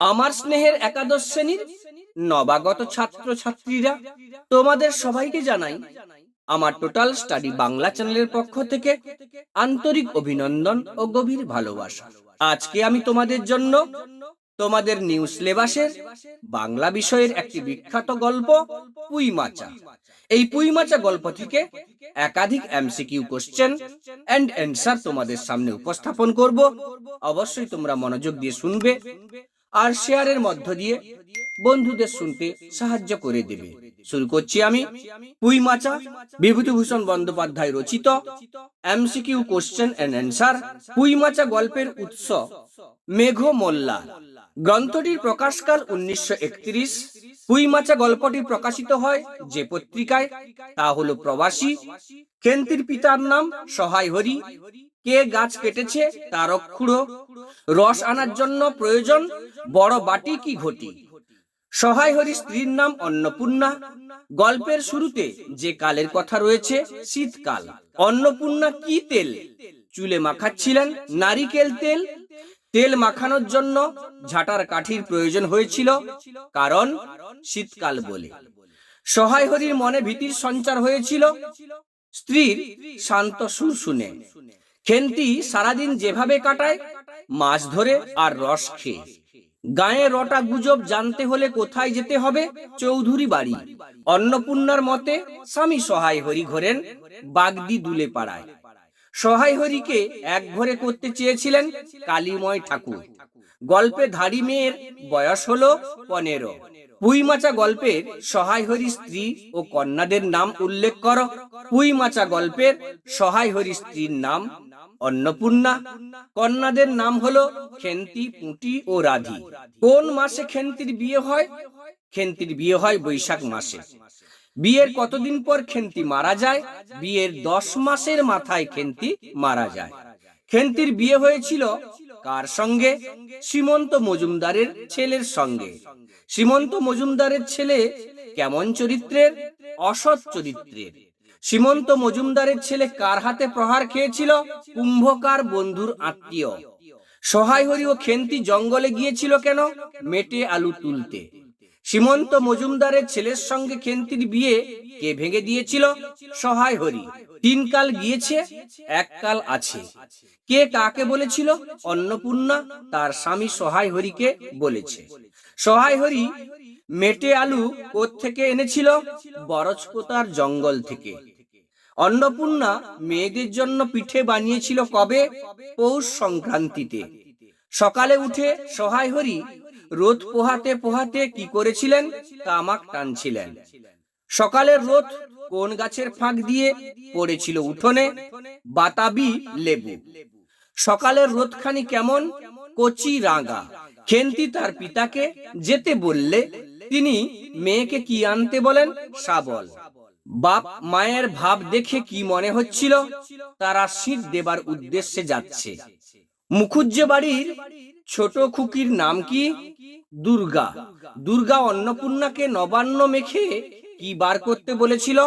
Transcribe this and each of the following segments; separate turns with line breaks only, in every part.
আমার স্নেহের একাদশ শ্রেণির নবাগত ছাত্র ছাত্রীরা তোমাদের সবাইকে জানাই আমার টোটাল স্টাডি বাংলা চ্যানেলের পক্ষ থেকে আন্তরিক অভিনন্দন ও গভীর ভালোবাসা। আজকে আমি তোমাদের জন্য তোমাদের নিউ সিলেবাসের বাংলা বিষয়ের একটি বিখ্যাত গল্প পুই মাচা। এই পুই মাচা গল্প থেকে একাধিক এমসিকিউ কোশ্চেন এন্ড অ্যান্সার তোমাদের সামনে উপস্থাপন করব। অবশ্যই তোমরা মনোযোগ দিয়ে শুনবে। আর শেয়ারের মধ্য দিয়ে বন্ধুদের শুনতে সাহায্য করে দেবে। শুরু করছি আমি। পুই মাচা, বিভূতিভূষণ বন্দ্যোপাধ্যায় রচিত এমসিকিউ কোশ্চেন অ্যান্ড অ্যান্সার পুই মাচা গল্পের উৎস মেঘ মোল্লা গ্রন্থটির প্রকাশকাল উনিশশো একত্রিশ। পুইমাচা গল্পটি প্রকাশিত হয় যে পত্রিকায়। তা হলো প্রবাসী খেন্তির পিতার নাম সহায় হরি, কে গাছ কেটেছে তার অক্ষুড়ো রস আনার জন্য প্রয়োজন বড় বাটি কি ঘটি? সহায় হরি স্ত্রীর নাম অন্নপূর্ণা, গল্পের শুরুতে যে কালের কথা রয়েছে শীতকাল, অন্নপূর্ণা কি তেল? চুলে মাখাচ্ছিলেন নারিকেল তেল তেল মাখানোর জন্য ঝাঁটার কাঠির প্রয়োজন হয়েছিল, কারণ শীতকাল বলে। সহায় হরির মনে ভীতির সঞ্চার হয়েছিল, স্ত্রীর শান্ত সুর শুনে খেন্তি সারাদিন যেভাবে কাটায় মাছ ধরে আর রস খেয়ে। গায়ে রটা গুজব জানতে হলে কোথায় যেতে হবে? চৌধুরী বাড়ি। অন্নপূর্ণার মতে, স্বামী সহায় হরি ঘোরেন বাগদি দুলে পাড়ায় সহায় হরিকে এক ঘরে করতে চেয়েছিলেন কালীময় ঠাকুর। গল্পে ধারী মেয়ের বয়স হল পনেরো। পুইমাচা গল্পের সহায় হরি স্ত্রী ও কন্যাদের নাম উল্লেখ করো। পুইমাচা গল্পের সহায় হরি স্ত্রীর নাম অন্নপূর্ণা। কন্যাদের নাম হলো খেন্তি, পুঁটি ও রাধি। কোন মাসে খেন্তির বিয়ে হয়? খেন্তির বিয়ে হয় বৈশাখ মাসে। বিয়ের কতদিন পর খেন্তি মারা যায়? বিয়ের দশ মাসের মাথায় খেন্তি মারা যায়। খেন্তির বিয়ে হয়েছিল কার সঙ্গে? সীমন্ত মজুমদারের ছেলের সঙ্গে। সীমন্ত মজুমদারের ছেলে কেমন চরিত্রের? অসৎ চরিত্রের। সীমন্ত মজুমদারের ছেলে কার হাতে প্রহার খেয়েছিল? কুম্ভকার বন্ধুর আত্মীয়। সহায় হরি ও খেন্তি জঙ্গলে গিয়েছিল কেন? মেটে আলু তুলতে। সীমন্ত মজুমদারের ছেলের সঙ্গে খেন্তির বিয়ে কে ভেঙে দিয়েছিল? সহায় হরি। তিন কাল গিয়েছে এক কাল আছে। কে কাকে বলেছিল? অন্নপূর্ণা, তার স্বামী সহায় হরিকে বলেছে। সহায় হরি মেটে আলু থেকে এনেছিল? বরজপোতার জঙ্গল থেকে। অন্নপূর্ণা মেয়েদের জন্য পিঠে বানিয়েছিল কবে? পৌষ সংক্রান্তিতে। সকালে উঠে সহায় হরি রোদ পোহাতে পোহাতে কি করেছিলেন? তামাক টানছিলেন। সকালের রোদ কোন গাছের ফাঁক দিয়ে পড়েছিল উঠোনে? বাতাবি লেবু। সকালের রোদখানি কেমন? কচি রাঙা। খেন্তি তার পিতাকে যেতে বললে তিনি মেয়েকে কি আনতে বলেন? শাবল। বাপ মায়ের ভাব দেখে কি মনে হচ্ছিল? তারা শীত দেবার উদ্দেশ্যে যাচ্ছে। মুখুজ্জে বাড়ির ছোট খুকির নাম কি? দুর্গা। দুর্গা অন্নপূর্ণাকে নবান্ন মেখে কি বার করতে বলেছিল?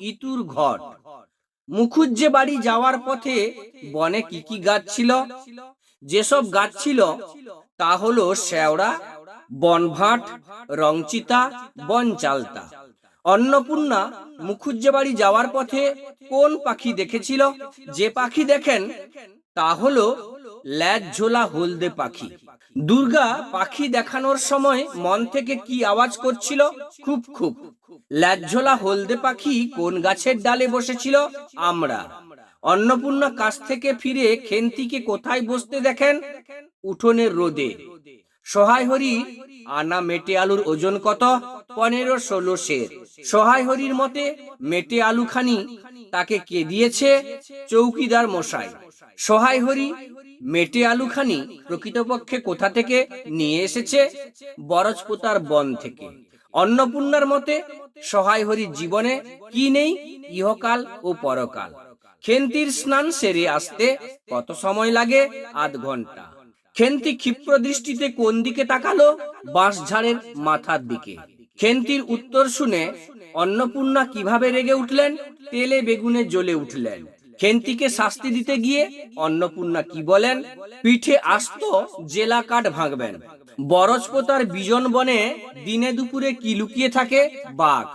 ইতুর ঘট। মুখুজ্জে বাড়ি যাওয়ার পথে বনে কি কি গাছ ছিল? যেসব গাছ ছিল তা হলো শেওড়া বনভাট, রংচিতা, বনচালতা। অন্নপূর্ণা মুখুজ্জে বাড়ি যাওয়ার পথে কোন পাখি দেখেছিল? যে পাখি দেখেন তা হলো ল্যাজ ঝোলা হলদে পাখি। দুর্গা পাখি দেখানোর সময় মন থেকে কি আওয়াজ করছিল? খুব খুব। ল্যাজঝোলা হলদে পাখি কোন গাছের ডালে বসেছিল? আমরা। অন্নপূর্ণা কাছ থেকে ফিরে খেন্তিকে কোথায় বসতে দেখেন? উঠোনের রোদে। সহায় হরি, আনা মেটে আলুর ওজন কত? পনেরো ষোলো শের সহায় হরির মতে, মেটে আলু খানি তাকে কে দিয়েছে? চৌকিদার মশাই। সহায় হরি, মেটে আলুখানি প্রকৃতপক্ষে কোথা থেকে নিয়ে এসেছে? বরজপোতার বন থেকে। অন্নপূর্ণার মতে সহায় হরির জীবনে কি নেই? ইহকাল ও পরকাল। খেন্তির স্নান সেরে আসতে কত সময় লাগে? আধ ঘণ্টা খেন্তি ক্ষিপ্র দৃষ্টিতে কোন দিকে তাকালো? বাঁশঝাড়ের মাথার দিকে। খেন্তির উত্তর শুনে অন্নপূর্ণা কীভাবে রেগে উঠলেন? তেলে বেগুনে জ্বলে উঠলেন। খেন্তিকে শাস্তি দিতে গিয়ে অন্নপূর্ণা কি বলেন? পিঠে আস্ত জেলা কাঠ ভাঙবেন। বরজপোতার বিজন বনে দিনে দুপুরে কি লুকিয়ে থাকে? বাঘ।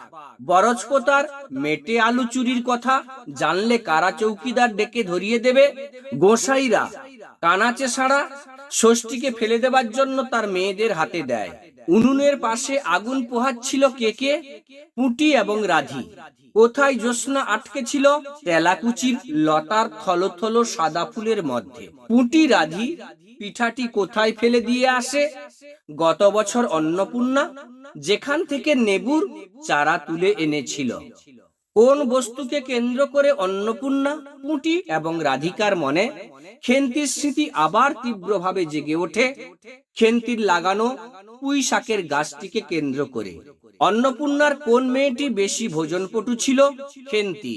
বরজপোতার মেটে আলু চুরির কথা জানলে কারা চৌকিদার ডেকে ধরিয়ে দেবে? গোসাইরা কানাচে সাড়া ষষ্ঠীকে ফেলে দেবার জন্য তার মেয়েদের হাতে দেয়। উনুনের পাশে আগুন পোহাচ্ছিল কে কে? পুটি এবং রাধি। কোথায় জ্যোৎস্না আটকে ছিল তেলাকুচির লতার থলথল সাদা ফুলের মধ্যে। পুটি রাধি পিঠাটি কোথায় ফেলে দিয়ে আসে? গত বছর অন্নপূর্ণা, যেখান থেকে নেবুর চারা তুলে এনেছিল। কোন বস্তুকে কেন্দ্র করে অন্নপূর্ণা পুঁটি এবং রাধিকার মনে, খেন্তির স্মৃতি আবার তীব্রভাবে জেগে ওঠে, খেন্তির লাগানো পুঁই শাকের গাছটিকে কেন্দ্র করে। অন্নপূর্ণার কোন মেয়েটি বেশি ভোজনপটু ছিল? খেন্তি।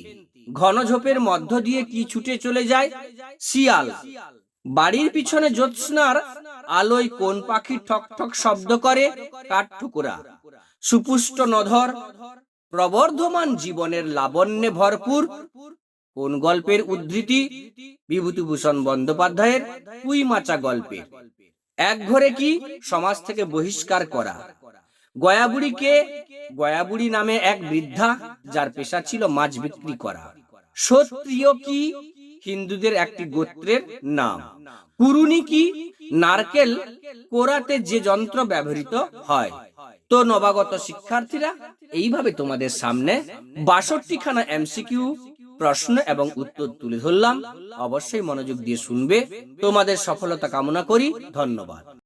ঘনঝোপের মধ্য দিয়ে কি ছুটে চলে যায়? শিয়াল। বাড়ির পিছনে জ্যোৎস্নার আলোয় কোন পাখি ঠক ঠক শব্দ করে? কাঠঠুকুরা। সুপুষ্ট নধর। প্রবর্ধমান জীবনের লাবণ্যে ভরপুর। কোন গল্পের উদ্ধৃতি? বিভূতিভূষণ বন্দ্যোপাধ্যায়ের পুই মাচা গল্পের এক ঘরে কি সমাজ থেকে বহিষ্কার করা? গয়াবুড়িকে গয়াবুড়ি নামে এক বৃদ্ধা, যার পেশা ছিল মাছ বিক্রি করা। সত্রিয় কি? হিন্দুদের একটি গোত্রের নাম। কুরুনি কি? নারকেল কোরাতে যে যন্ত্র ব্যবহৃত হয়। তো নবাগত শিক্ষার্থীরা, এইভাবে তোমাদের সামনে বাষট্টি খানা এমসিকিউ প্রশ্ন এবং উত্তর তুলে ধরলাম। অবশ্যই মনোযোগ দিয়ে শুনবে। তোমাদের সফলতা কামনা করি। ধন্যবাদ।